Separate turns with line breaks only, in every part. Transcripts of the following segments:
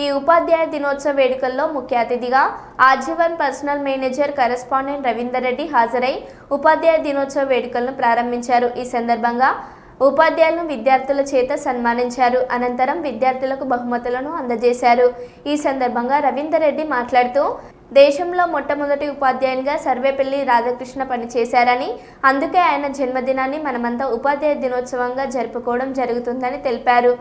ఈ ఉపాధ్యాయ దినోత్సవ వేడుకల్లో ముఖ్య అతిథిగా Aajeevan personal manager correspondent Ravinder Reddy హాజరై ఉపాధ్యాయ దినోత్సవ వేడుకలను ప్రారంభించారు. ఈ సందర్భంగా ఉపాధ్యాయులను విద్యార్థుల చేత సన్మానించారు. అనంతరం విద్యార్థులకు బహుమతులను అందజేశారు. ఈ సందర్భంగా రవీందర్ రెడ్డి మాట్లాడుతూ దేశంలో మొట్టమొదటి ఉపాధ్యాయునిగా సర్వేపల్లి రాధాకృష్ణ పనిచేశారని అందుకే ఆయన జన్మదినాన్ని మనమంతా ఉపాధ్యాయ దినోత్సవంగా జరుపుకోవడం జరుగుతుందని తెలిపారు.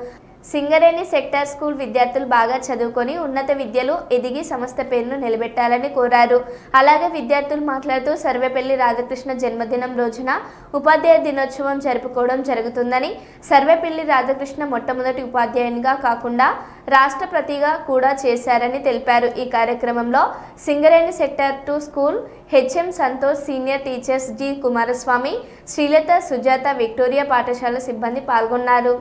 సింగరేణి సెక్టార్ స్కూల్ విద్యార్థులు బాగా చదువుకొని ఉన్నత విద్యలో ఎదిగి సంస్థ పేరును నిలబెట్టాలని కోరారు. అలాగే విద్యార్థులు మాట్లాడుతూ సర్వేపల్లి రాధాకృష్ణ జన్మదినం రోజున ఉపాధ్యాయ దినోత్సవం జరుపుకోవడం జరుగుతుందని సర్వేపల్లి రాధాకృష్ణ మొట్టమొదటి ఉపాధ్యాయునిగా కాకుండా రాష్ట్రపతిగా కూడా చేశారని తెలిపారు. ఈ కార్యక్రమంలో Singareni sector two school HM Santosh senior teachers G Kumaraswamy Srilatha Sujatha Victoria పాఠశాల సిబ్బంది పాల్గొన్నారు.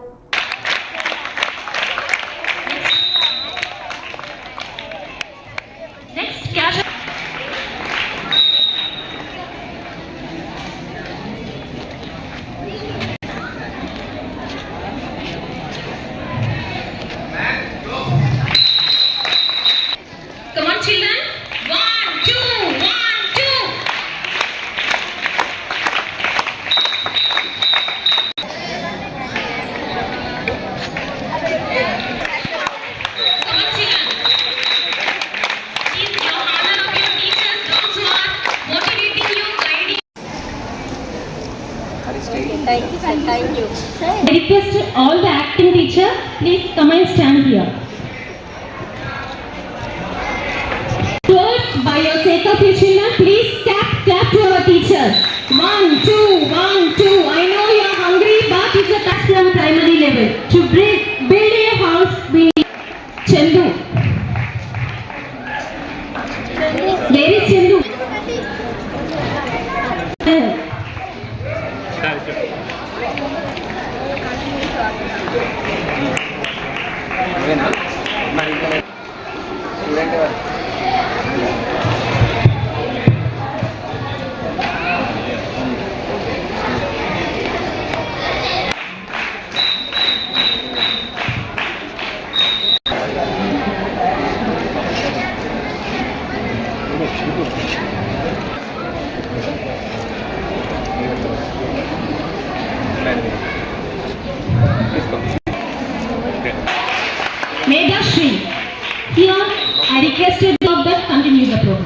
Thank you.
I request all the acting teachers, please come and stand here. Towards by your sake of your children, please clap, clap to our teachers. One, two, one, two. I know you are hungry, but it's a task from primary level. To build, build a house, we need Chandu. నువ్వేనా Mega Shri. Here, I requested of that continue the program.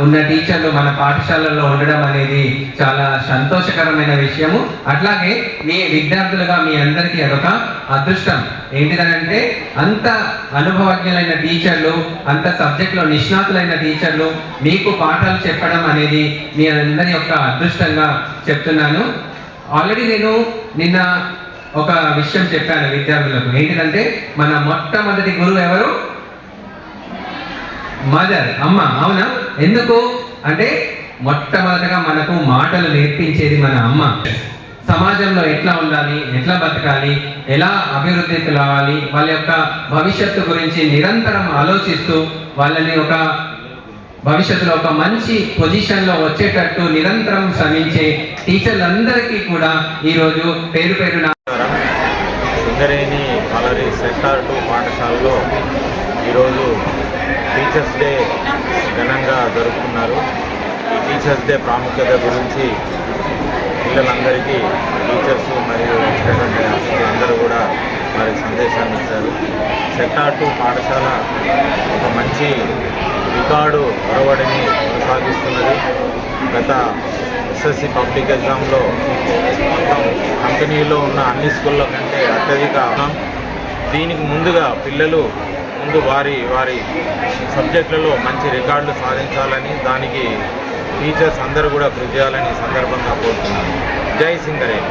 ఉన్న టీచర్లు మన పాఠశాలల్లో ఉండడం అనేది చాలా సంతోషకరమైన విషయము. అట్లాగే మీ విద్యార్థులుగా మీ అందరికీ అదొక అదృష్టం. ఏంటిదనంటే అంత అనుభవజ్ఞులైన టీచర్లు అంత సబ్జెక్టులో నిష్ణాతులైన టీచర్లు మీకు పాఠాలు చెప్పడం అనేది మీ అందరి యొక్క అదృష్టంగా చెప్తున్నాను. ఆల్రెడీ నేను నిన్న ఒక విషయం చెప్పాను విద్యార్థులకు. ఏంటిదంటే మన మొట్టమొదటి గురువు ఎవరు? మదర్ అమ్మ. అవునా? ఎందుకు? అంటే మొట్టమొదటగా మనకు మాటలు నేర్పించేది మన అమ్మ. సమాజంలో ఎట్లా ఉండాలి ఎట్లా బతకాలి ఎలా అభివృద్ధికి రావాలి వాళ్ళ యొక్క భవిష్యత్తు గురించి నిరంతరం ఆలోచిస్తూ వాళ్ళని ఒక భవిష్యత్తులో ఒక మంచి పొజిషన్లో వచ్చేటట్టు నిరంతరం శ్రమించే టీచర్లందరికీ కూడా ఈరోజు పేరు పేరున
సింగరేణి కలరీ సెక్టార్ టూ పాఠశాలలో ఈరోజు టీచర్స్ డే ఘనంగా జరుపుకున్నారు. ఈ టీచర్స్ డే ప్రాముఖ్యత గురించి పిల్లలందరికీ టీచర్స్ మరియు అందరూ కూడా వారి సందేశాన్ని ఇచ్చారు. సెక్టార్ టూ పాఠశాల ఒక మంచి రికార్డు ఒరవడిని కొనసాగిస్తున్నది. గత ఎస్ఎస్సి పబ్లిక్ ఎగ్జామ్లో మొత్తం కంపెనీలో ఉన్న అన్ని స్కూళ్ళ కంటే అత్యధిక దీనికి ముందుగా పిల్లలు ముందు వారి వారి సబ్జెక్టులలో మంచి రికార్డులు సాధించాలని దానికి టీచర్స్ అందరూ కూడా కృషి చేయాలని సందర్భంగా కోరుతున్నాను. జై సింగరేణి.